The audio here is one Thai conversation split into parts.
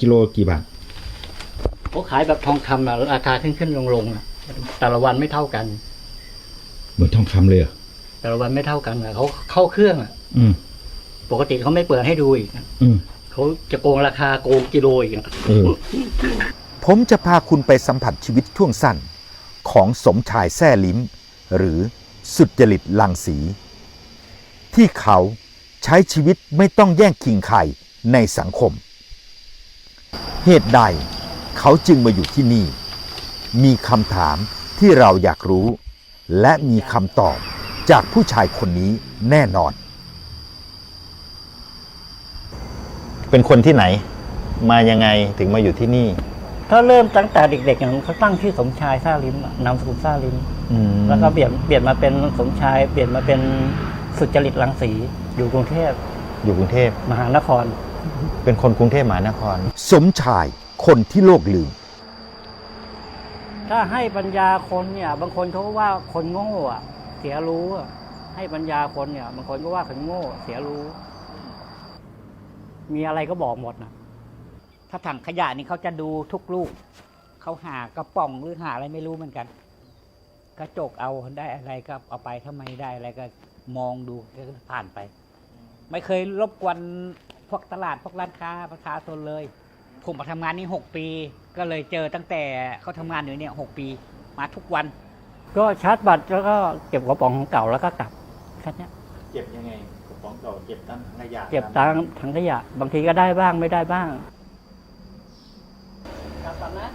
กิโลกี่บาทเขาขายแบบทองคำอะราคาขึ้นขึ้นลงลงอะแต่ละวันไม่เท่ากัน เหมือนทองคำเลยเหรอแต่ละวันไม่เท่ากันอะเขาเข้าเครื่องอะอืม ปกติเขาไม่เปิดให้ดูอีกอะอืม เขาจะโกงราคาโกงกิโลอีกอะเออ ผมจะพาคุณไปสัมผัสชีวิตช่วงสั้นของสมชายแซ่ลิ้ม หรือสุจริตลังสี ที่เขาใช้ชีวิตไม่ต้องแย่งคิงใครในสังคม เหตุใดเขาจึงมาอยู่ที่นี่ มีคำถามที่เราอยากรู้ และมีคำตอบจากผู้ชายคนนี้แน่นอน เป็นคนที่ไหน มายังไงถึงมาอยู่ที่นี่ ถ้าเริ่มตั้งแต่เด็กๆอย่างเขาตั้งชื่อสมชายซ่าลิมอะนามสกุลซ่าลิมแล้วก็เปลี่ยนเปลี่ยนมาเป็นสมชาย เปลี่ยนมาเป็นสุจริตรังสีอยู่กรุงเทพอยู่กรุงเทพมหานคร เป็นคนกรุงเทพมหานคร สมชายคนที่โลกลืม ถ้าให้ปัญญาคนเนี่ย บางคนเขาก็ว่าคนโง่อะเสียรู้อะให้ปัญญาคนเนี่ย บางคนก็ว่าคนโง่ เสียรู้ มีอะไรก็บอกหมดนะถ้าถังขยะนี่เขาจะดูทุกลูก เขาหากระป๋องหรือหาอะไรไม่รู้เหมือนกัน กระจกเอาได้อะไรก็เอาไปถ้าไม่ได้อะไรก็มองดูก็ผ่านไป ไม่เคยรบกวน พวกตลาดพวกร้านค้าประชาชนเลย ผมมาทำงานนี่หกปี ก็เลยเจอตั้งแต่เขาทำงานอยู่เนี่ยหกปี มาทุกวัน ก็ชาร์จบัตรแล้วก็เก็บกระป๋องของเก่าแล้วก็กลับแค่เนี้ยเก็บยังไงกระป๋องเก่าเก็บตั้งขยะเก็บตังค์ถังขยะ บางทีก็ได้บ้างไม่ได้บ้างกลับก่อนนะ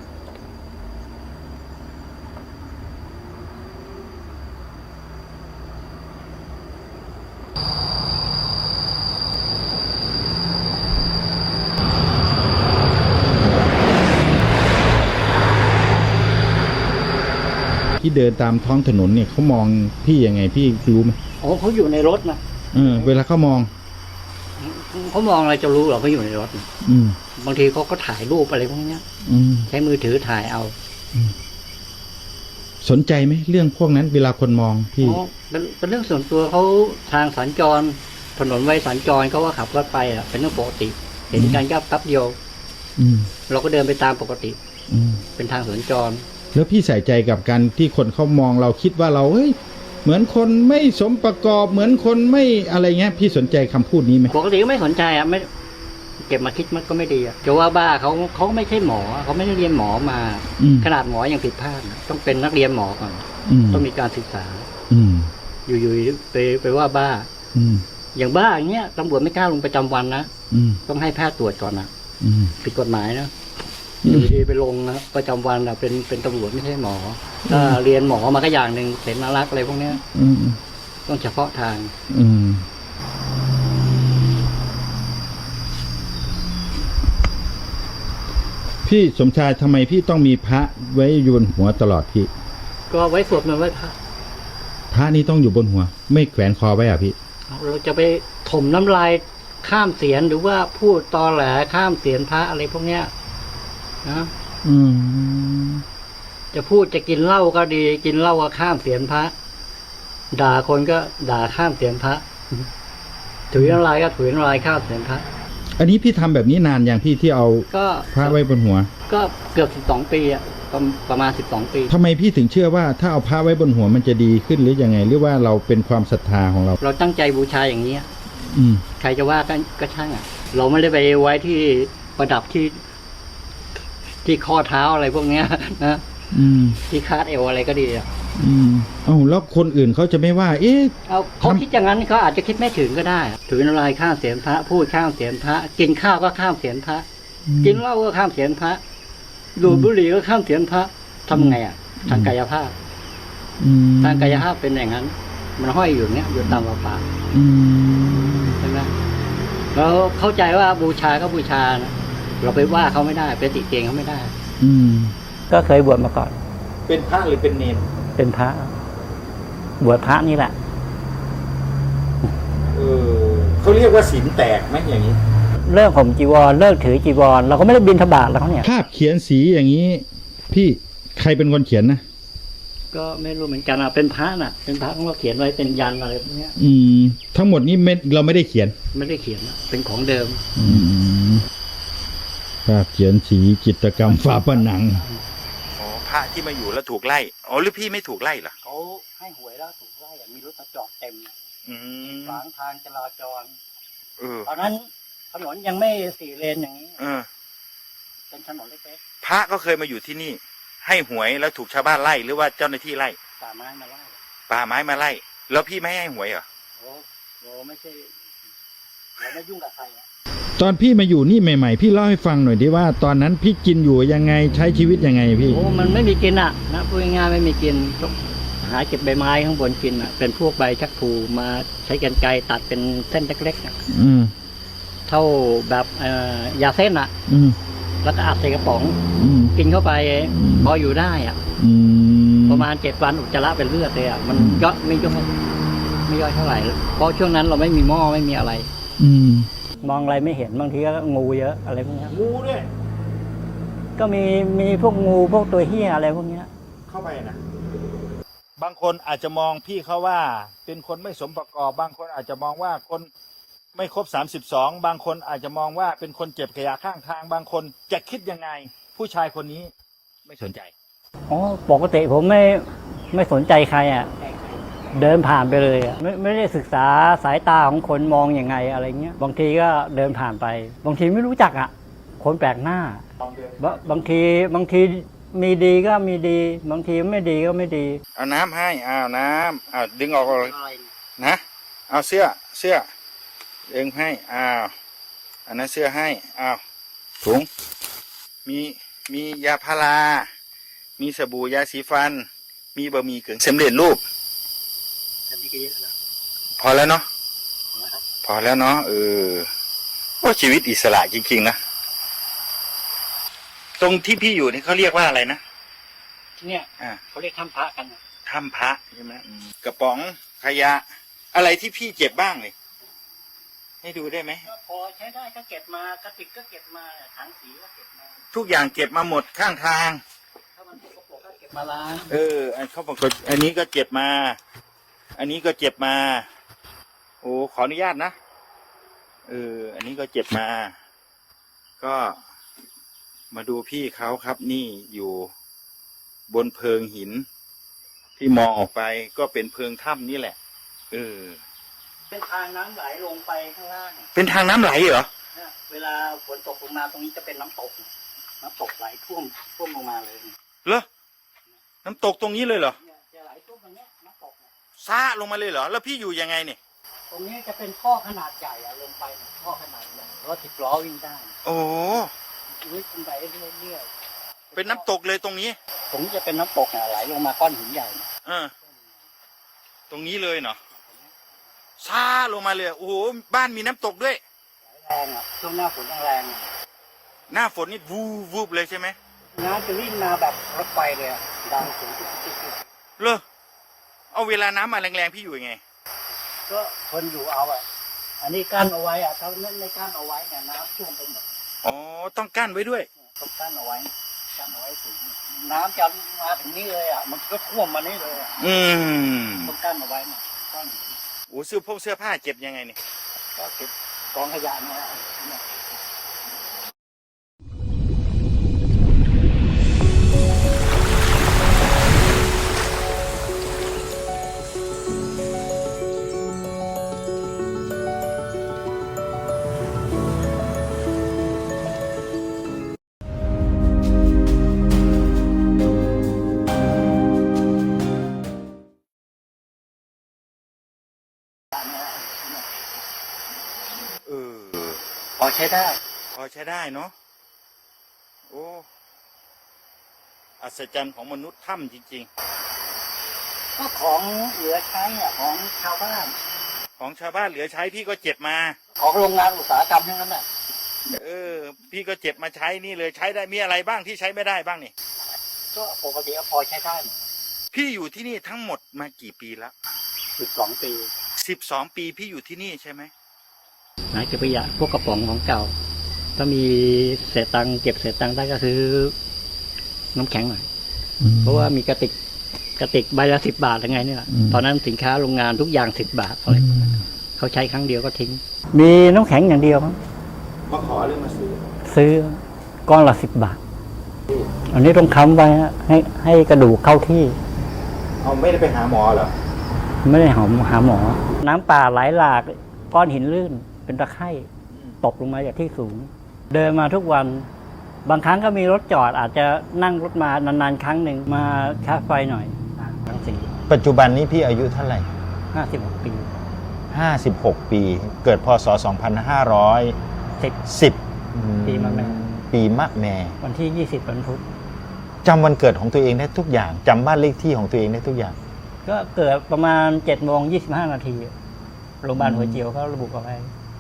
ที่ เดินตามท้องถนนเนี่ยเขามองพี่ยังไงพี่รู้ไหมโอ้เขาอยู่ในรถนะเออ เวลาเขามองเขามองอะไรจะรู้เหรอเขาอยู่ในรถน่ะอืมบางทีเขาก็ถ่ายรูปอะไรพวกเนี้ยอืมใช้มือถือถ่ายเอาสนใจไหมเรื่องพวกนั้นเวลาคนมองพี่อ๋อเป็นเป็นเรื่องส่วนตัวเขาทางสัญจร ถนนไว้สัญจรเขาว่าขับรถไปอะเป็นเรื่องปกติ เห็นการยับตับเดียวอืมเราก็เดินไปตามปกติอืมเป็นทางสัญจร แล้วพี่ใส่ใจกับการที่คนเขามองเราคิดว่าเราเฮ้ยเหมือนคนไม่สมประกอบเหมือนคนไม่อะไรเงี้ย พี่สนใจคำพูดนี้ไหมปกติก็ไม่สนใจอะไม่เก็บมาคิดมันก็ไม่ดีอะจะว่าบ้าเขาเขาไม่ใช่หมอเขาไม่ได้เรียนหมอมา อืมขนาดหมอยังผิดพลาดนะต้องเป็นนักเรียนหมอก่อน อืมต้องมีการศึกษา อืมอยู่ๆไปไปว่าบ้า อืมอย่างบ้าอย่างเงี้ยตำรวจไม่กล้าลงประจำวันนะ อืมต้องให้แพทย์ตรวจก่อนนะอืมผิดกฎหมายนะ อือมยู่ดีๆไปลงนะประจำวันนะเป็นเป็นตำรวจไม่ใช่หมอถ้าเรียนหมอมาก็อย่างหนึ่งเสนารักษณ์อะไรพวกเนี้ยอืมต้องเฉพาะทาง อืมพี่สมชายทำไมพี่ต้องมีพระไว้อยู่บนหัวตลอดพี่ ก็ไว้สวดมนต์ไว้พระพระนี่ต้องอยู่บนหัว ไม่แขวนคอไว้อะพี่ เราจะไปถมน้ำลายข้ามเสียนหรือว่าพูดตอแหลข้ามเสียนพระอะไรพวกเนี้ย นะอืมจะพูดจะกินเหล้าก็ดี กินเหล้าก็ข้ามเสียนพระ ด่าคนก็ด่าข้ามเสียนพระถุยน้ำลายก็ถุยน้ำลายข้ามเสียนพระ อันนี้พี่ทำแบบนี้นานอย่างพี่ที่เอาก็พระไว้บนหัว ก็เกือบสิบสองปีอะประประมาณสิบสองปีทำไมพี่ถึงเชื่อว่าถ้าเอาพระไว้บนหัวมันจะดีขึ้นหรือยังไง หรือว่าเราเป็นความศรัทธาของเรา เราตั้งใจบูชาอย่างนี้ยอืม ใครจะว่าก็ก็ช่างอะ เราไม่ได้ไปไว้ที่ประดับที่ ที่ข้อเท้าอะไรพวกเนี้ยนะอืม ที่คาดเอวอะไรก็ดีอะอืมเอ้าแล้วคนอื่นเขาจะไม่ว่า เอ๊ะ เอาเขาทำคิดอย่างนั้นเขาอาจจะคิดไม่ถึงก็ได้ ถือน้ำลายข้ามเสียนพระ พูดข้ามเสียนพระ กินข้าวก็ข้ามเสียนพระกินเหล้าก็ข้ามเสียนพระดูดบุหรี่ก็ข้ามเสียนพระทำไงอะทางกายภาพ อืมทางกายภาพเป็นอย่างนั้น มันห้อยอยู่เนี้ยอยู่ตามปากอืมใช่ไหมเราเข้าใจว่าบูชาก็บูชานะ เราไปว่าเขาไม่ได้ไปติเตียงเขาไม่ได้ อืม ก็เคยบวชมาก่อน เป็นพระหรือเป็นเนรเป็นพระ บวชพระนี่แหละเออเขาเรียกว่าศีลแตกไหมอย่างนี้ เลิกผมจีวรเลิกถือจีวรเราก็ไม่ได้บินทบาทแล้วเขาเนี่ยภาพเขียนสีอย่างนี้ พี่ใครเป็นคนเขียนนะก็ไม่รู้เหมือนกันอะเป็นพระน่ะ เป็นพระของเราเขียนไว้เป็นยันอะไรพวกเนี้ย อืม ทั้งหมดนี้ไม่เราไม่ได้เขียน ไม่ได้เขียนนะเป็นของเดิม อืม ภาพเขียนสีจิตรกรรมฝาผนัง อ๋อพระที่มาอยู่แล้วถูกไล่อ๋อหรือพี่ไม่ถูกไล่เหรอเขาให้หวยแล้วถูกไล่อะมีรถมาจอดเต็มอืมขวางทางจราจรเออตอนนั้นถนนยังไม่สี่เลนอย่างนี้ เออ เป็นถนนเล็กพระก็เคยมาอยู่ที่นี่ ให้หวยแล้วถูกชาวบ้านไล่หรือว่าเจ้าหน้าที่ไล่ๆป่าไม้มาไล่ป่าไม้มาไล่ แล้วพี่ไม่ให้หวยเหรอโอ้โหไม่ใช่เราไม่ยุ่งกับใครอะต อนพี่มาอยู่นี่ใหม่ๆ พี่เล่าให้ฟังหน่อยดิว่า ตอนนั้นพี่กินอยู่ยังไงใช้ชีวิตยังไงพี่ โอ้มันไม่มีกินอะนะพูดง่ายๆไม่มีกินต้องหาเก็บใบไม้ข้างบนกินอะ เป็นพวกใบชักพลูมาใช้กันไกรตัดเป็นเส้นเล็กๆอะอืมเท่าแบบเอ่อยาเส้นอะ อืมแล้วก็อัดใส่กระป๋อง อืม กินเข้าไปอืมพออยู่ได้อะ อืม ประมาณเจ็ดวันอุจจาระเป็นเลือดเลยอะมันย่อยไม่ย่อยไม่ย่อยเท่าไหร่เพราะช่วงนั้นเราไม่มีหม้อไม่มีอะไร อืม มองอะไรไม่เห็นบางทีก็งูเยอะอะไรพวกเนี้ยงูด้วยก็มีมีพวกงูพวกตัวเหี้ยอะไรพวกเนี้ย เข้าไปนะบางคนอาจจะมองพี่เขาว่า เป็นคนไม่สมประกอบ บางคนอาจจะมองว่าคนไม่ครบสามสิบสองบางคนอาจจะมองว่าเป็นคนเก็บขยะข้างทาง บางคนจะคิดยังไง ผู้ชายคนนี้ไม่สนใจ อ๋อปกติผมไม่ไม่สนใจใครอะ เดินผ่านไปเลยอะไม่ไม่ได้ศึกษาสายตาของคนมองอยังไงอะไรเงี้ยบางทีก็เดินผ่านไป บางทีไม่รู้จักอะ คนแปลกหน้า บะบางทีบางทีมีดีก็มีดี บางทีไม่ดีก็ไม่ดี เอาน้ำให้อ้าวน้ำอ้าวดึงออกเลยนะ เอาเสื้อเสื้อดึงให้อ้าวอันนั้นเสื้อให้อ้าวถุงมีมียาพารา มีสบู่ยาสีฟัน มีบะหมี่กึ่งสำเร็จรูป อันนี้ก็เยอะแล้วพอแล้วเนาะพอแล้วเนาะเออโอ้ชีวิตอิสระจริง ๆ นะตรงที่พี่อยู่นี่เขาเรียกว่าอะไรนะที่เนี่ยอ่าเขาเรียกถ้ำพระกันอะถ้ำพระใช่ไหมอืมกระป๋องขยะ อะไรที่พี่เจ็บบ้างเลยให้ดูได้ไหมก็พอใช้ได้ก็เก็บมากระติกก็เก็บมาถังสีก็เก็บมาทุกอย่างเก็บมาหมดข้างทางถ้ามันสกปรกก็เก็บมาล้างเอออันเขาบอกว่าอันนี้ก็เจ็บมา อันนี้ก็เจ็บมา โอ้ขออนุญาตนะเอออันนี้ก็เจ็บมา ก็มาดูพี่เขาครับนี่อยู่บนเพิงหิน ที่มองออกไปก็เป็นเพิงถ้ำนี่แหละเออเป็นทางน้ำไหลลงไปข้างล่างอะเป็นทางน้ำไหลเหรอเนี่ยเวลาฝนตกลงมาตรงนี้จะเป็นน้ำตก น้ำตกไหลท่วมท่วมลงมาเลยเหรอน้ำตกตรงนี้เลยเหรอ ซ่าลงมาเลยเหรอ แล้วพี่อยู่ยังไงเนี่ย ตรงนี้จะเป็นท่อขนาดใหญ่อะลงไปเนี่ยท่อขนาดใหญ่รถสิบล้อวิ่งได้โอ้วิ่งขึ้นไปเรื่อยๆเป็นน้ำตกเลยตรงนี้ ตรงนี้จะเป็นน้ำตกเนี่ยไหลลงมาก้อนหินใหญ่เนี่ยเออ ตรงนี้เลยเนาะซ่าลงมาเลยโอ้โหบ้านมีน้ำตกด้วย แรงอะช่วงหน้าฝนแรงๆอะหน้าฝนนี่วูบวูบเลยใช่ไหมน้ำจะวิ่งมาแบบรถไฟเลยอะดังสูงจิ๊กๆๆเลอ เอาเวลาน้ำมาแรงๆพี่อยู่ยังไงๆก็ทนอยู่เอาอะ อันนี้กั้นเอาไว้อะถ้าไม่กั้นเอาไว้เนี่ยน้ำท่วมไปหมดอ๋อต้องกั้นไว้ด้วย ต้องกั้นเอาไว้กั้นเอาไว้สูงน้ำจะมาถึงนี่เลยอะ มันก็ท่วมมานี่เลยอะอืมต้องกั้นเอาไว้นะก้อนหินโอ้เสื้อพวกเสื้อผ้าเก็บยังไงเนี่ยก็เก็บกองขยะเนี่ย ใช้ได้พอใช้ได้เนาะโอ้อัศจรรย์ของมนุษย์ถ้ำจริงก็ของเหลือใช้อะของชาวบ้านๆของชาวบ้านเหลือใช้พี่ก็เจ็บมา ของโรงงานอุตสาหกรรมทั้งนั้นอะเออ พี่ก็เจ็บมาใช้นี่เลยใช้ได้มีอะไรบ้างที่ใช้ไม่ได้บ้างนี่ก็ปกติก็พอใช้ได้พี่อยู่ที่นี่ทั้งหมดมากี่ปีแล้วสิบสองปีสิบสองปีพี่อยู่ที่นี่ใช่ไหม หาเก็บขยะพวกกระป๋องของเก่า ถ้ามีเศษตังค์เก็บเศษตังค์ได้ก็คือน้ำแข็งหน่อยเพราะว่ามีกระติกกระติกใบละสิบบาทยังไงเนี่ยอืมตอนนั้นสินค้าโรงงานทุกอย่างสิบบาทอะไรเขาใช้ครั้งเดียวก็ทิ้ง มีน้ำแข็งอย่างเดียวครับมาขอหรือมาซื้อ ซื้อก้อนละสิบบาท อันนี้ต้องค้ำไว้ฮะให้ให้กระดูกเข้าที่เอาไม่ได้ไปหาหมอเหรอ ไม่ได้หาหาหมอ น้ำป่าไหลหลากก้อนหินลื่น เป็นตะไคร่ตกลงมาจากที่สูง เดินมาทุกวันบางครั้งก็มีรถจอดอาจจะนั่งรถมานานๆครั้งหนึ่งมาชาร์จไฟหน่อยทั้งสี่ปัจจุบันนี้พี่อายุเท่าไหร่ห้าสิบหกปี 56 ปี เกิดพศ 2510สิบปีมะแม่ปีมะแม่ วันที่ยี่สิบวันพุธจำวันเกิดของตัวเองได้ทุกอย่างจำบ้านเลขที่ของตัวเองได้ทุกอย่าง ก็เกิดประมาณเจ็ดโมงยี่สิบห้านาทีโรงพยาบาลหัวเจียวเขาระบุเอาไว้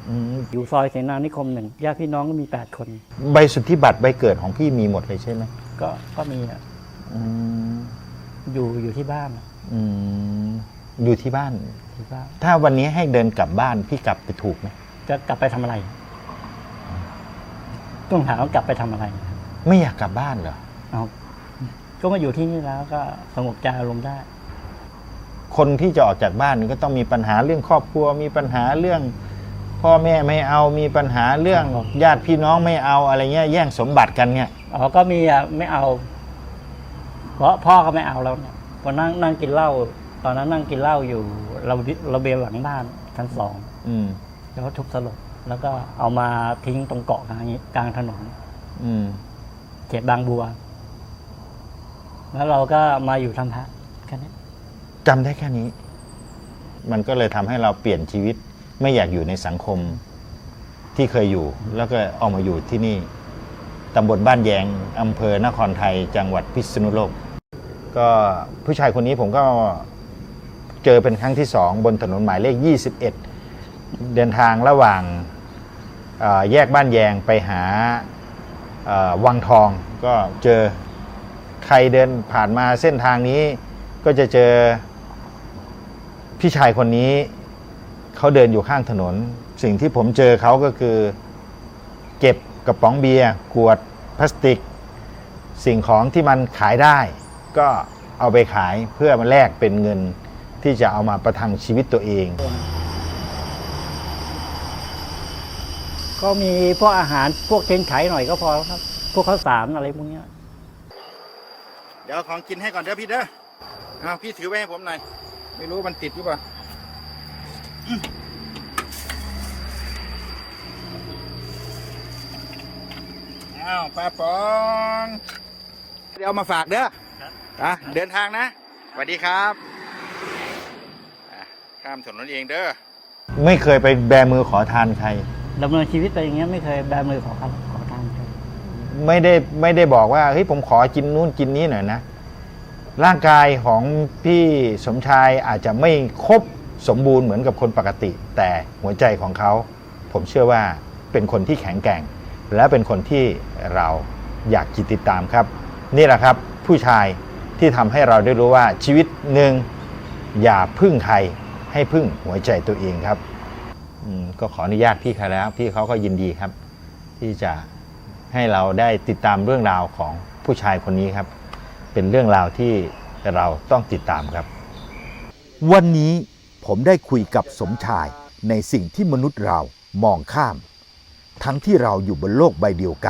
อืมอยู่ซอยเสนานิคมหนึ่งญาติพี่น้องก็มีแปดคน ใบสุทธิบัตรใบเกิดของพี่มีหมดเลยใช่ไหมก็ก็มีอะอืมอยู่อยู่ที่บ้านอะอืมอยู่ที่บ้าน ที่บ้าน ถ้าวันนี้ให้เดินกลับบ้านพี่กลับไปถูกไหมจะกลับไปทำอะไร ต้องถามว่ากลับไปทำอะไรไม่อยากกลับบ้านเหรอเอาก็มาอยู่ที่นี่แล้วก็สงบใจอารมณ์ได้ คนที่จะออกจากบ้านก็ต้องมีปัญหาเรื่องครอบครัวมีปัญหาเรื่อง พ่อแม่ไม่เอามีปัญหาเรื่องครับ ญาติพี่น้องไม่เอาอะไรเงี้ยแย่งสมบัติกันเนี่ยอ๋อก็มีอะไม่เอา เพราะพ่อก็ไม่เอาแล้วเนี่ยพอนั่งนั่งกินเหล้าตอนนั้นนั่งกินเหล้าอยู่ระเบียระเบียงหลังบ้านชั้นสองอืมแล้วก็ทุบสลบแล้วก็เอามาทิ้งตรงเกาะกลางนี้กลางถนน อืมเขตบางบัว แล้วเราก็มาอยู่ทำพระแค่นี้จำได้แค่นี้ มันก็เลยทำให้เราเปลี่ยนชีวิต ไม่อยากอยู่ในสังคมที่เคยอยู่ แล้วก็ออกมาอยู่ที่นี่ตำบลบ้านแยงอำเภอนครไทย จังหวัดพิษณุโลก ก็ผู้ชายคนนี้ผมก็เจอเป็นครั้งที่สองบนถนนหมายเลข 21 เดินทางระหว่างแยกบ้านแยงไปหาวังทอง ก็เจอใครเดินผ่านมาเส้นทางนี้ ก็จะเจอพี่ชายคนนี้ เขาเดินอยู่ข้างถนน สิ่งที่ผมเจอเขาก็คือ เก็บกระป๋องเบียร์ขวดพลาสติก สิ่งของที่มันขายได้ ก็เอาไปขายเพื่อมาแลกเป็นเงินที่จะเอามาประทังชีวิตตัวเอง ก็มีพวกอาหารพวกเชนไขหน่อยก็พอแล้วครับ พวกข้าวสารอะไรพวกเนี้ยเดี๋ยวของกินให้ก่อนเด้อพี่เด้อเอาพี่ถือไว้ให้ผมหน่อย ไม่รู้มันติดหรือเปล่า อืมอ้าวป้าปอง เดี๋ยวเอามาฝากเด้ออะเดินทางนะสวัสดีครับอะข้ามถนนเองเด้อ ไม่เคยไปแบมือขอทานใคร ดำเนินชีวิตไปอย่างเงี้ยไม่เคยแบมือขอครับขอทานใครไม่ได้ไม่ได้บอกว่าเฮ้ยผมขอกินนู่นกินนี้หน่อยนะ ร่างกายของพี่สมชายอาจจะไม่ครบ สมบูรณ์เหมือนกับคนปกติ แต่หัวใจของเขา ผมเชื่อว่าเป็นคนที่แข็งแกร่ง และเป็นคนที่เราอยากจิตติดตามครับ นี่แหละครับผู้ชายที่ทำให้เราได้รู้ว่าชีวิตหนึ่งอย่าพึ่งใครให้พึ่งหัวใจตัวเองครับก็ขออนุญาตพี่เขาแล้ว พี่เขาก็ยินดีครับ ที่จะให้เราได้ติดตามเรื่องราวของผู้ชายคนนี้ครับ เป็นเรื่องราวที่เราต้องติดตามครับ วันนี้ ผมได้คุยกับสมชายในสิ่งที่มนุษย์เรามองข้าม ทั้งที่เราอยู่บนโลกใบเดียวกัน